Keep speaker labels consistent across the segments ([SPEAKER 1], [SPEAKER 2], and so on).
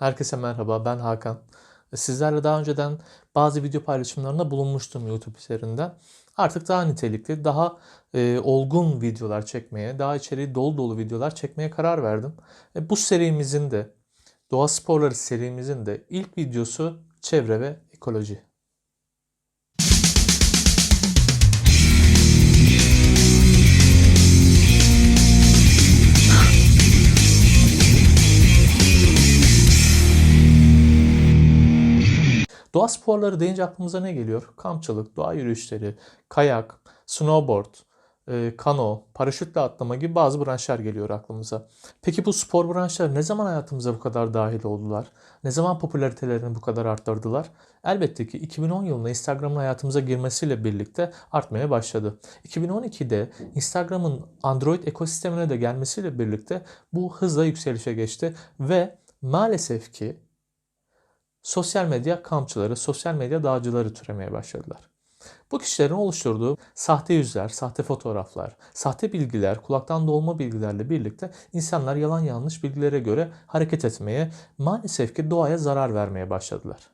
[SPEAKER 1] Herkese merhaba, ben Hakan. Sizlerle daha önceden bazı video paylaşımlarında bulunmuştum YouTube üzerinden. Artık daha nitelikli, daha e, olgun videolar çekmeye, daha içeriği dolu dolu videolar çekmeye karar verdim. E, bu serimizin de, doğa sporları serimizin de ilk videosu çevre ve ekoloji. Doğa sporları deyince aklımıza ne geliyor? Kampçılık, doğa yürüyüşleri, kayak, snowboard, e, kano, paraşütle atlama gibi bazı branşlar geliyor aklımıza. Peki bu spor branşları ne zaman hayatımıza bu kadar dahil oldular? Ne zaman popülaritelerini bu kadar arttırdılar? Elbette ki 2010 yılında Instagram'ın hayatımıza girmesiyle birlikte artmaya başladı. 2012'de Instagram'ın Android ekosistemine de gelmesiyle birlikte bu hızla yükselişe geçti ve maalesef ki sosyal medya kampçıları, sosyal medya dağcıları türemeye başladılar. Bu kişilerin oluşturduğu sahte yüzler, sahte fotoğraflar, sahte bilgiler, kulaktan dolma bilgilerle birlikte insanlar yalan yanlış bilgilere göre hareket etmeye, maalesef ki doğaya zarar vermeye başladılar.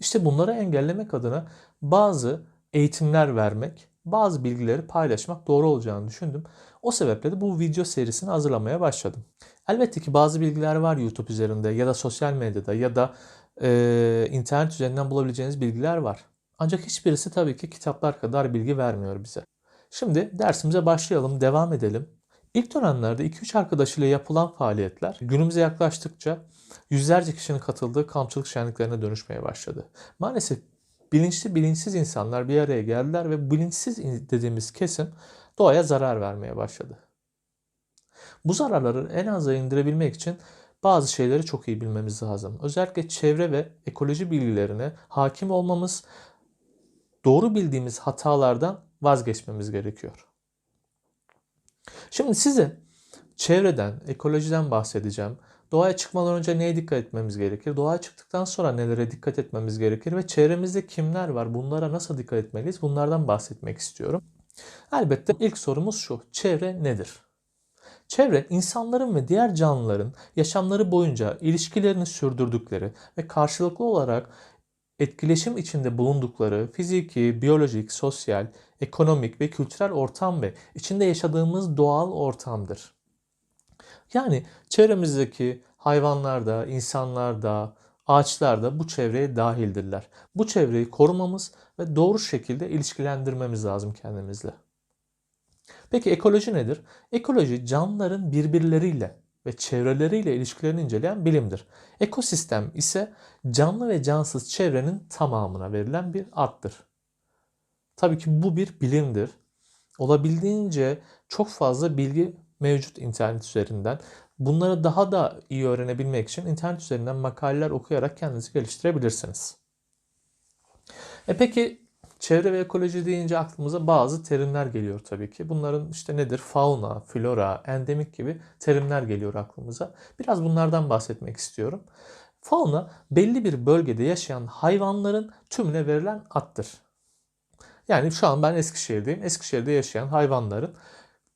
[SPEAKER 1] İşte bunları engellemek adına bazı eğitimler vermek, bazı bilgileri paylaşmak doğru olacağını düşündüm. O sebeple de bu video serisini hazırlamaya başladım. Elbette ki bazı bilgiler var YouTube üzerinde ya da sosyal medyada ya da e, internet üzerinden bulabileceğiniz bilgiler var. Ancak hiçbirisi tabii ki kitaplar kadar bilgi vermiyor bize. Şimdi dersimize başlayalım, devam edelim. İlk dönemlerde 2-3 arkadaşıyla yapılan faaliyetler günümüze yaklaştıkça yüzlerce kişinin katıldığı kampçılık şenliklerine dönüşmeye başladı. Maalesef bilinçli bilinçsiz insanlar bir araya geldiler ve bilinçsiz dediğimiz kesim doğaya zarar vermeye başladı. Bu zararları en aza indirebilmek için bazı şeyleri çok iyi bilmemiz lazım. Özellikle çevre ve ekoloji bilgilerine hakim olmamız, doğru bildiğimiz hatalardan vazgeçmemiz gerekiyor. Şimdi size çevreden, ekolojiden bahsedeceğim. Doğaya çıkmadan önce neye dikkat etmemiz gerekir? Doğaya çıktıktan sonra nelere dikkat etmemiz gerekir? Ve çevremizde kimler var? Bunlara nasıl dikkat etmeliyiz? Bunlardan bahsetmek istiyorum. Elbette ilk sorumuz şu. Çevre nedir? Çevre, insanların ve diğer canlıların yaşamları boyunca ilişkilerini sürdürdükleri ve karşılıklı olarak etkileşim içinde bulundukları fiziki, biyolojik, sosyal, ekonomik ve kültürel ortam ve içinde yaşadığımız doğal ortamdır. Yani çevremizdeki hayvanlarda, insanlarda, ağaçlarda bu çevreye dahildirler. Bu çevreyi korumamız ve doğru şekilde ilişkilendirmemiz lazım kendimizle. Peki ekoloji nedir? Ekoloji canlıların birbirleriyle ve çevreleriyle ilişkilerini inceleyen bilimdir. Ekosistem ise canlı ve cansız çevrenin tamamına verilen bir addır. Tabii ki bu bir bilimdir. Olabildiğince çok fazla bilgi mevcut internet üzerinden. Bunları daha da iyi öğrenebilmek için internet üzerinden makaleler okuyarak kendinizi geliştirebilirsiniz. E peki Çevre ve ekoloji deyince aklımıza bazı terimler geliyor tabii ki. Bunların işte nedir? Fauna, flora, endemik gibi terimler geliyor aklımıza. Biraz bunlardan bahsetmek istiyorum. Fauna belli bir bölgede yaşayan hayvanların tümüne verilen addır. Yani şu an ben Eskişehir'deyim. Eskişehir'de yaşayan hayvanların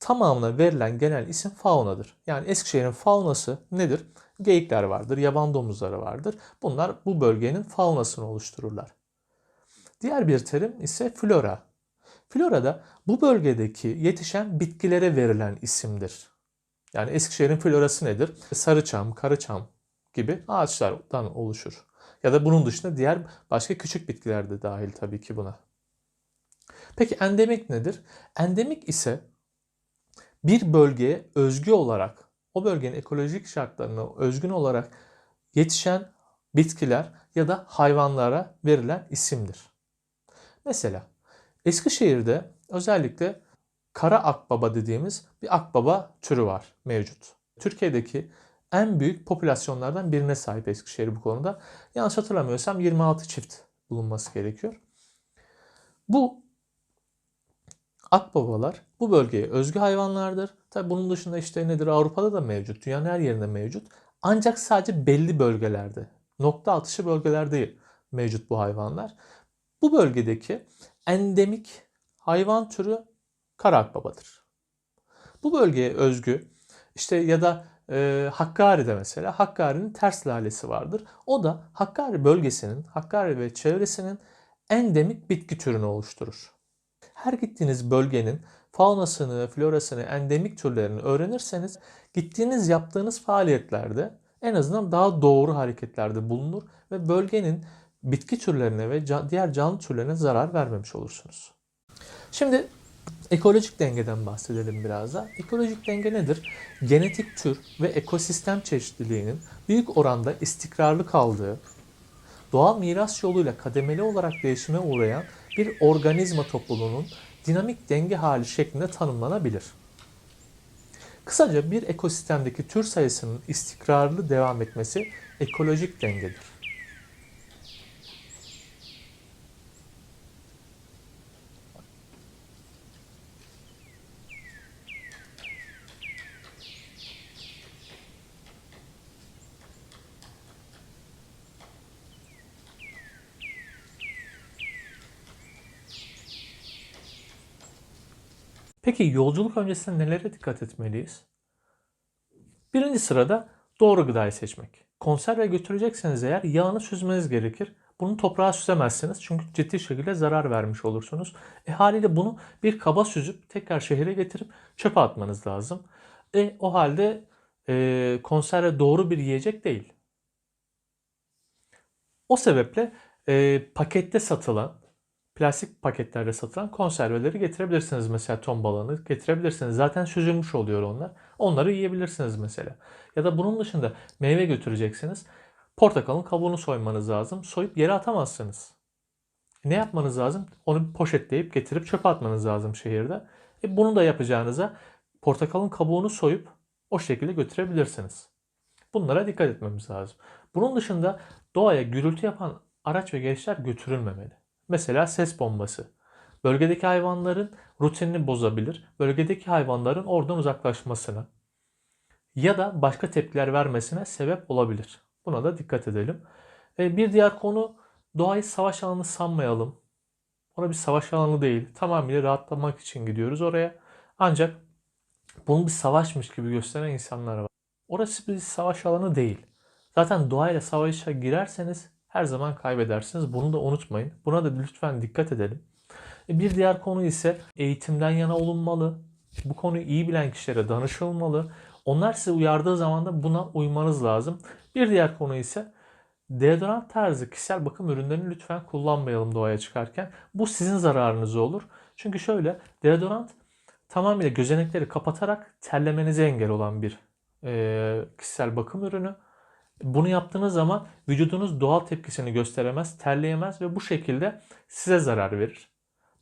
[SPEAKER 1] tamamına verilen genel isim faunadır. Yani Eskişehir'in faunası nedir? Geyikler vardır, yaban domuzları vardır. Bunlar bu bölgenin faunasını oluştururlar. Diğer bir terim ise flora. Flora da bu bölgedeki yetişen bitkilere verilen isimdir. Yani Eskişehir'in florası nedir? Sarıçam, karıçam gibi ağaçlardan oluşur. Ya da bunun dışında diğer başka küçük bitkiler de dahil tabii ki buna. Peki endemik nedir? Endemik ise bir bölgeye özgü olarak, o bölgenin ekolojik şartlarına özgün olarak yetişen bitkiler ya da hayvanlara verilen isimdir. Mesela Eskişehir'de özellikle kara akbaba dediğimiz bir akbaba türü var mevcut. Türkiye'deki en büyük popülasyonlardan birine sahip Eskişehir bu konuda. Yanlış hatırlamıyorsam 26 çift bulunması gerekiyor. Bu akbabalar bu bölgeye özgü hayvanlardır. Tabi bunun dışında işte nedir Avrupa'da da mevcut, dünyanın her yerinde mevcut. Ancak sadece belli bölgelerde, nokta atışı bölgelerde mevcut bu hayvanlar. Bu bölgedeki endemik hayvan türü kara akbabadır. Bu bölgeye özgü işte ya da e, Hakkari'de mesela Hakkari'nin ters lalesi vardır. O da Hakkari bölgesinin, Hakkari ve çevresinin endemik bitki türünü oluşturur. Her gittiğiniz bölgenin faunasını, florasını, endemik türlerini öğrenirseniz gittiğiniz yaptığınız faaliyetlerde en azından daha doğru hareketlerde bulunur ve bölgenin bitki türlerine ve ca- diğer canlı türlerine zarar vermemiş olursunuz. Şimdi ekolojik dengeden bahsedelim biraz da. Ekolojik denge nedir? Genetik tür ve ekosistem çeşitliliğinin büyük oranda istikrarlı kaldığı, doğal miras yoluyla kademeli olarak değişime uğrayan bir organizma topluluğunun dinamik denge hali şeklinde tanımlanabilir. Kısaca bir ekosistemdeki tür sayısının istikrarlı devam etmesi ekolojik dengedir. Peki yolculuk öncesinde nelere dikkat etmeliyiz? Birinci sırada doğru gıdayı seçmek. Konserve götürecekseniz eğer yağını süzmeniz gerekir. Bunu toprağa süzemezsiniz çünkü ciddi şekilde zarar vermiş olursunuz. E haliyle bunu bir kaba süzüp tekrar şehire getirip çöpe atmanız lazım. E o halde e, konserve doğru bir yiyecek değil. O sebeple e, pakette satılan, plastik paketlerde satılan konserveleri getirebilirsiniz. Mesela ton balığını getirebilirsiniz. Zaten süzülmüş oluyor onlar. Onları yiyebilirsiniz mesela. Ya da bunun dışında meyve götüreceksiniz. Portakalın kabuğunu soymanız lazım. Soyup yere atamazsınız. Ne yapmanız lazım? Onu poşetleyip getirip çöpe atmanız lazım şehirde. E bunu da yapacağınıza portakalın kabuğunu soyup o şekilde götürebilirsiniz. Bunlara dikkat etmemiz lazım. Bunun dışında doğaya gürültü yapan araç ve gereçler götürülmemeli. Mesela ses bombası. Bölgedeki hayvanların rutinini bozabilir. Bölgedeki hayvanların oradan uzaklaşmasına ya da başka tepkiler vermesine sebep olabilir. Buna da dikkat edelim. E, bir diğer konu doğayı savaş alanı sanmayalım. Ona bir savaş alanı değil. Tamamıyla rahatlamak için gidiyoruz oraya. Ancak bunu bir savaşmış gibi gösteren insanlar var. Orası bir savaş alanı değil. Zaten doğayla savaşa girerseniz her zaman kaybedersiniz. Bunu da unutmayın. Buna da lütfen dikkat edelim. E, Bir diğer konu ise eğitimden yana olunmalı. Bu konuyu iyi bilen kişilere danışılmalı. Onlar size uyardığı zaman da buna uymanız lazım. Bir diğer konu ise deodorant tarzı kişisel bakım ürünlerini lütfen kullanmayalım doğaya çıkarken. Bu sizin zararınıza olur. Çünkü şöyle deodorant tamamıyla gözenekleri kapatarak terlemenize engel olan bir e, kişisel bakım ürünü. Bunu yaptığınız zaman vücudunuz doğal tepkisini gösteremez, terleyemez ve bu şekilde size zarar verir.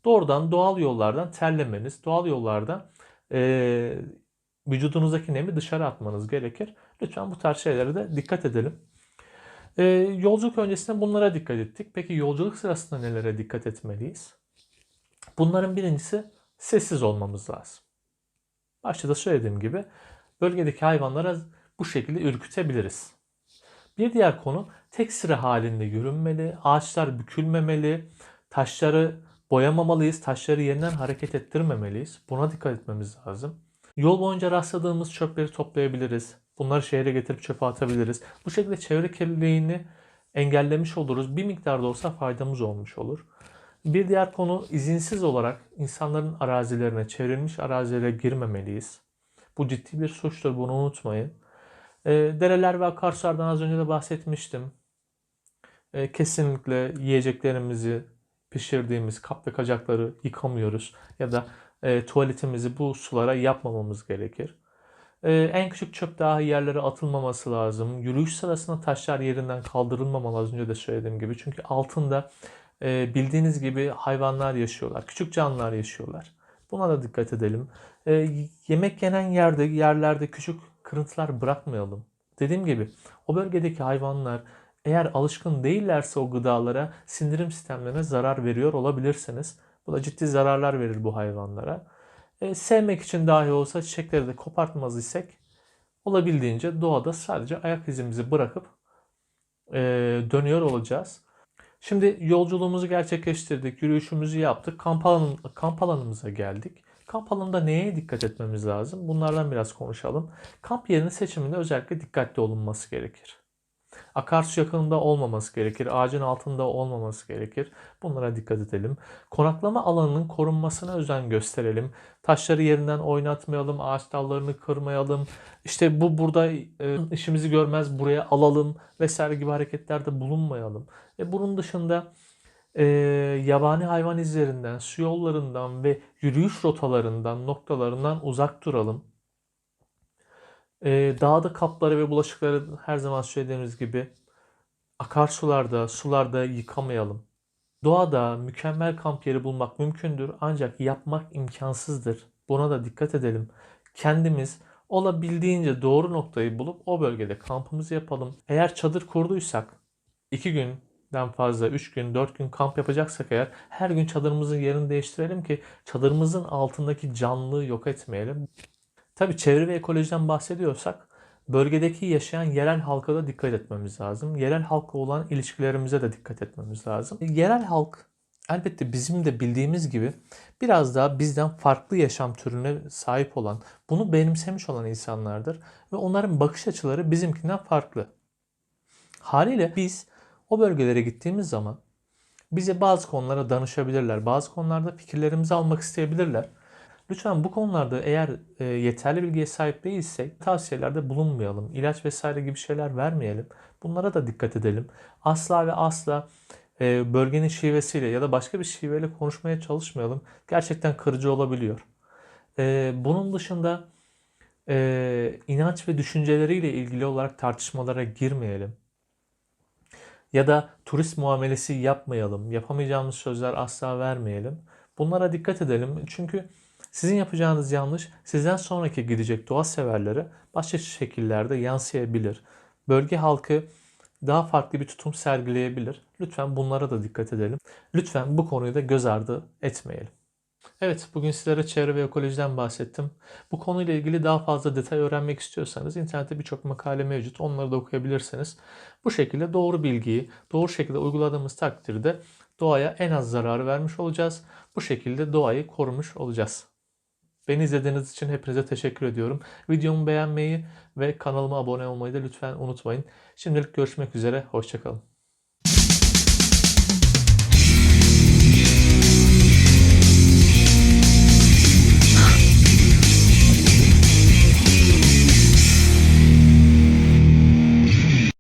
[SPEAKER 1] Doğrudan doğal yollardan terlemeniz, doğal yollardan e, vücudunuzdaki nemi dışarı atmanız gerekir. Lütfen bu tarz şeylere de dikkat edelim. E, yolculuk öncesinde bunlara dikkat ettik. Peki yolculuk sırasında nelere dikkat etmeliyiz? Bunların birincisi sessiz olmamız lazım. Başta da söylediğim gibi bölgedeki hayvanlara bu şekilde ürkütebiliriz. Bir diğer konu tek sıra halinde yürünmeli, ağaçlar bükülmemeli, taşları boyamamalıyız, taşları yeniden hareket ettirmemeliyiz. Buna dikkat etmemiz lazım. Yol boyunca rastladığımız çöpleri toplayabiliriz. Bunları şehre getirip çöpe atabiliriz. Bu şekilde çevre kirliliğini engellemiş oluruz. Bir miktar da olsa faydamız olmuş olur. Bir diğer konu izinsiz olarak insanların arazilerine, çevrilmiş arazilere girmemeliyiz. Bu ciddi bir suçtur, bunu unutmayın. E, dereler ve akarsulardan az önce de bahsetmiştim. E, kesinlikle yiyeceklerimizi, pişirdiğimiz kap ve kacakları yıkamıyoruz. Ya da e, tuvaletimizi bu sulara yapmamamız gerekir. E, en küçük çöp dahi yerlere atılmaması lazım. Yürüyüş sırasında taşlar yerinden kaldırılmamalı az önce de söylediğim gibi. Çünkü altında e, bildiğiniz gibi hayvanlar yaşıyorlar. Küçük canlılar yaşıyorlar. Buna da dikkat edelim. E, yemek yenen yerde, yerlerde küçük kırıntılar bırakmayalım. Dediğim gibi o bölgedeki hayvanlar eğer alışkın değillerse o gıdalara sindirim sistemlerine zarar veriyor olabilirsiniz. Bu da ciddi zararlar verir bu hayvanlara. E, sevmek için dahi olsa çiçekleri de kopartmaz isek olabildiğince doğada sadece ayak izimizi bırakıp e, dönüyor olacağız. Şimdi yolculuğumuzu gerçekleştirdik, yürüyüşümüzü yaptık, kamp, alanı, kamp alanımıza geldik. Kamp alanında neye dikkat etmemiz lazım? Bunlardan biraz konuşalım. Kamp yerinin seçiminde özellikle dikkatli olunması gerekir. Akarsu yakınında olmaması gerekir. Ağacın altında olmaması gerekir. Bunlara dikkat edelim. Konaklama alanının korunmasına özen gösterelim. Taşları yerinden oynatmayalım. Ağaç dallarını kırmayalım. İşte bu burada e, işimizi görmez buraya alalım vesaire gibi hareketlerde bulunmayalım. E, bunun dışında e, yabani hayvan izlerinden, su yollarından ve yürüyüş rotalarından, noktalarından uzak duralım. E, dağda kapları ve bulaşıkları her zaman söylediğimiz gibi akarsularda, sularda yıkamayalım. Doğada mükemmel kamp yeri bulmak mümkündür ancak yapmak imkansızdır. Buna da dikkat edelim. Kendimiz olabildiğince doğru noktayı bulup o bölgede kampımızı yapalım. Eğer çadır kurduysak 2 günden fazla 3 gün 4 gün kamp yapacaksak eğer her gün çadırımızın yerini değiştirelim ki çadırımızın altındaki canlılığı yok etmeyelim. Tabii çevre ve ekolojiden bahsediyorsak bölgedeki yaşayan yerel halka da dikkat etmemiz lazım. Yerel halkla olan ilişkilerimize de dikkat etmemiz lazım. Yerel halk elbette bizim de bildiğimiz gibi biraz daha bizden farklı yaşam türüne sahip olan, bunu benimsemiş olan insanlardır ve onların bakış açıları bizimkinden farklı. Haliyle biz o bölgelere gittiğimiz zaman bize bazı konulara danışabilirler, bazı konularda fikirlerimizi almak isteyebilirler. Lütfen bu konularda eğer e, yeterli bilgiye sahip değilsek tavsiyelerde bulunmayalım. İlaç vesaire gibi şeyler vermeyelim. Bunlara da dikkat edelim. Asla ve asla e, bölgenin şivesiyle ya da başka bir şiveyle konuşmaya çalışmayalım. Gerçekten kırıcı olabiliyor. E, bunun dışında e, inanç ve düşünceleriyle ilgili olarak tartışmalara girmeyelim. Ya da turist muamelesi yapmayalım. Yapamayacağımız sözler asla vermeyelim. Bunlara dikkat edelim. Çünkü sizin yapacağınız yanlış sizden sonraki gidecek doğa severlere başka şekillerde yansıyabilir. Bölge halkı daha farklı bir tutum sergileyebilir. Lütfen bunlara da dikkat edelim. Lütfen bu konuyu da göz ardı etmeyelim. Evet, bugün sizlere çevre ve ekolojiden bahsettim. Bu konuyla ilgili daha fazla detay öğrenmek istiyorsanız internette birçok makale mevcut. Onları da okuyabilirsiniz. Bu şekilde doğru bilgiyi doğru şekilde uyguladığımız takdirde doğaya en az zararı vermiş olacağız. Bu şekilde doğayı korumuş olacağız. Beni izlediğiniz için hepinize teşekkür ediyorum. Videomu beğenmeyi ve kanalıma abone olmayı da lütfen unutmayın. Şimdilik görüşmek üzere, hoşçakalın.